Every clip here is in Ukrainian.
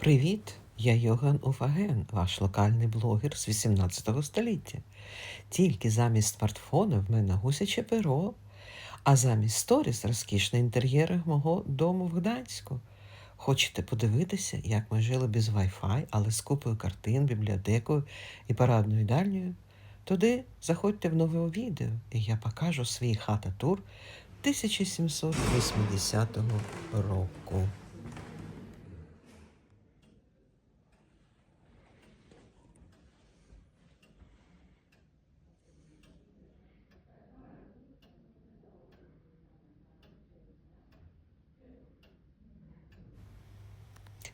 Привіт! Я Йоган Уфаген, ваш локальний блогер з 18 століття. Тільки замість смартфона в мене гусяче перо, а замість сторіс розкішний інтер'єр мого дому в Гданську. Хочете подивитися, як ми жили без Wi-Fi, але з купою картин, бібліотекою і парадною дальньою? Туди заходьте в нове відео, і я покажу свій хата-тур 1780 року.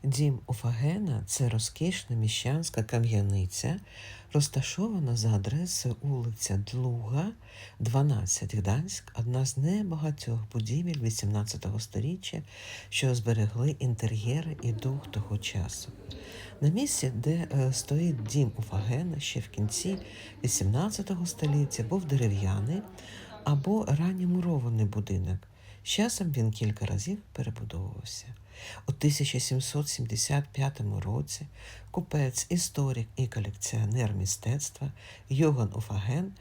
Дім Уфагена це розкішна міщанська кам'яниця, розташована за адресою вулиця Длуга, 12 Гданськ, одна з небагатьох будівель 18 століття, що зберегли інтер'єри і дух того часу. На місці, де е, стоїть дім Уфагена, ще в кінці 18 століття був дерев'яний або ранньомурований будинок. З часом він кілька разів перебудовувався. У 1775 році купець, історик і колекціонер мистецтва Йоган Уфаген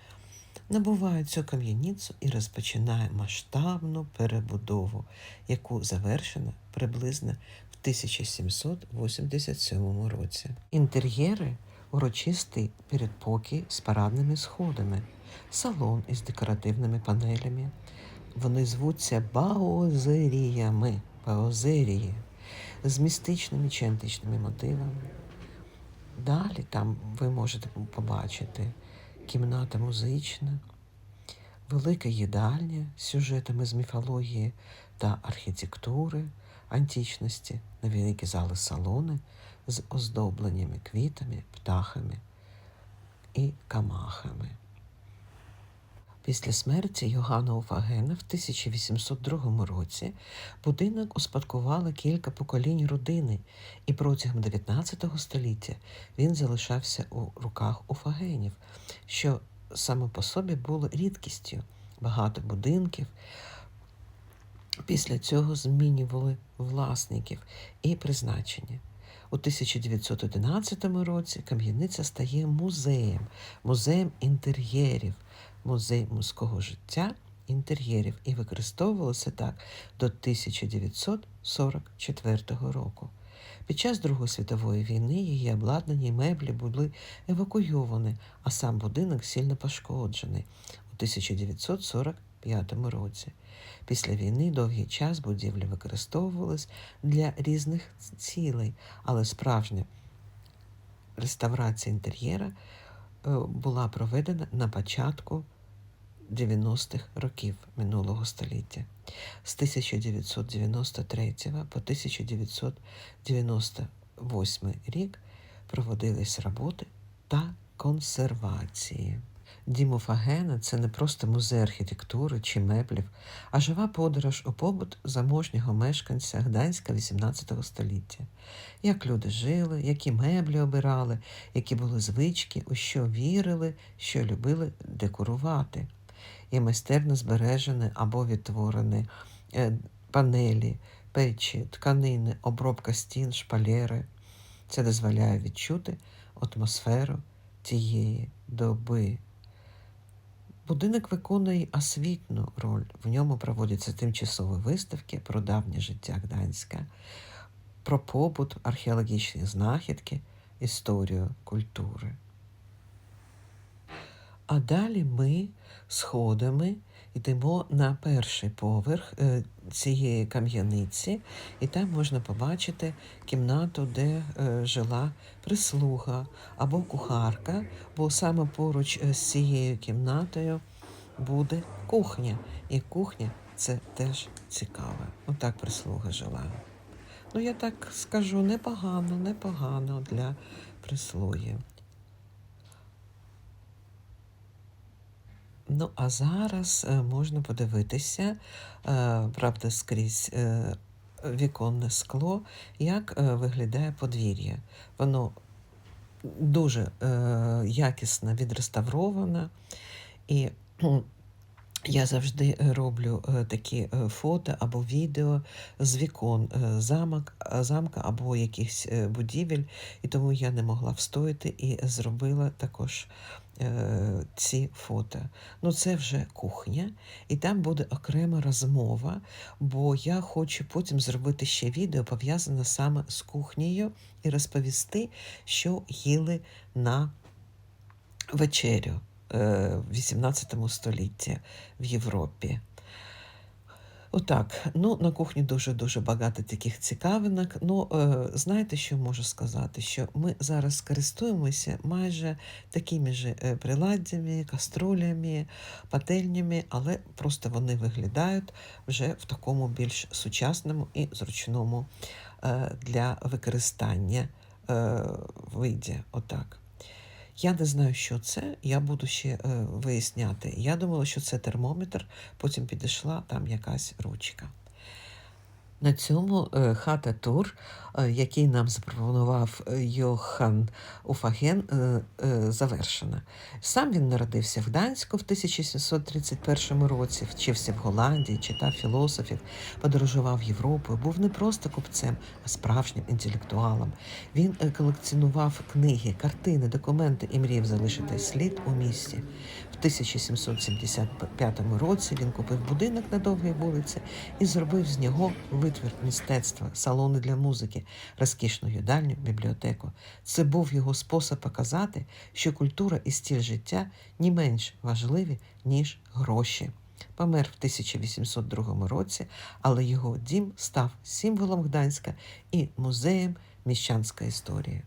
набуває цю кам'яницю і розпочинає масштабну перебудову, яку завершено приблизно в 1787 році. Інтер'єри урочистий передпокій з парадними сходами, салон із декоративними панелями. Вони звуться баозеріями, баозерії, з містичними чи античними мотивами. Далі там ви можете побачити кімната музична, велика їдальня з сюжетами з міфології та архітектури, античності, невеликі зали салони з оздобленнями квітами, птахами і камахами. Після смерті Йоганна Уфагена в 1802 році будинок успадкувало кілька поколінь родини, і протягом 19 століття він залишався у руках уфагенів, що саме по собі було рідкістю. Багато будинків після цього змінювали власників і призначення. У 1911 році кам'яниця стає музеєм, музеєм інтер'єрів, музей мужського життя інтер'єрів і використовувалося так до 1944 року. Під час Другої світової війни її обладнані меблі були евакуйовані, а сам будинок сильно пошкоджений у 1945 році. Після війни довгий час будівлі використовувались для різних цілей, але справжня реставрація інтер'єра е, була проведена на початку 90-х років минулого століття. З 1993 по 1998 рік проводились роботи та консервації. Дім Уфагена – це не просто музей архітектури чи меблів, а жива подорож у побут заможнього мешканця Гданська XVIII століття. Як люди жили, які меблі обирали, які були звички, у що вірили, що любили декорувати і майстерно збережені або відтворені е, панелі, печі, тканини, обробка стін, шпалери. Це дозволяє відчути атмосферу тієї доби. Будинок виконує освітну роль. В ньому проводяться тимчасові виставки про давнє життя Гданська, про побут, археологічні знахідки, історію культури. А далі ми сходами йдемо на перший поверх е, цієї кам'яниці, і там можна побачити кімнату, де е, жила прислуга або кухарка, бо саме поруч е, з цією кімнатою буде кухня. І кухня це теж цікаве. Отак прислуга жила. Ну, я так скажу, непогано, непогано для прислуги. Ну, а зараз е, можна подивитися, е, правда, скрізь е, віконне скло, як виглядає подвір'я. Воно дуже якісно відреставроване і Я завжди роблю такі фото або відео з вікон замок, замка або якихось будівель, і тому я не могла встояти і зробила також ці фото. Ну, це вже кухня, і там буде окрема розмова, бо я хочу потім зробити ще відео пов'язане саме з кухнею і розповісти, що їли на вечерю е, в 18 столітті в Європі. Отак, ну на кухні дуже-дуже багато таких цікавинок. Ну, е, знаєте, що можу сказати? Що ми зараз користуємося майже такими ж е, приладдями, каструлями, пательнями, але просто вони виглядають вже в такому більш сучасному і зручному е, для використання е, виді. Отак. Я не знаю, що це. Я буду ще е, виясняти. Я думала, що це термометр, потім підійшла там якась ручка. На цьому е, хата тур, е, який нам запропонував е, Йохан Уфаген, завершена. Сам він народився в Гданську в 1731 році, вчився в Голландії, читав філософів, подорожував Європою, був не просто купцем, а справжнім інтелектуалом. Він колекціонував книги, картини, документи і мріяв залишити слід у місті. В 1775 році він купив будинок на довгій вулиці і зробив з нього витвір мистецтва, салони для музики, розкішну їдальню, бібліотеку. Це був його спосіб показати, що культура і стіль життя не менш важливі, ніж гроші. Помер в 1802 році, але його дім став символом Гданська і музеєм міщанської історії.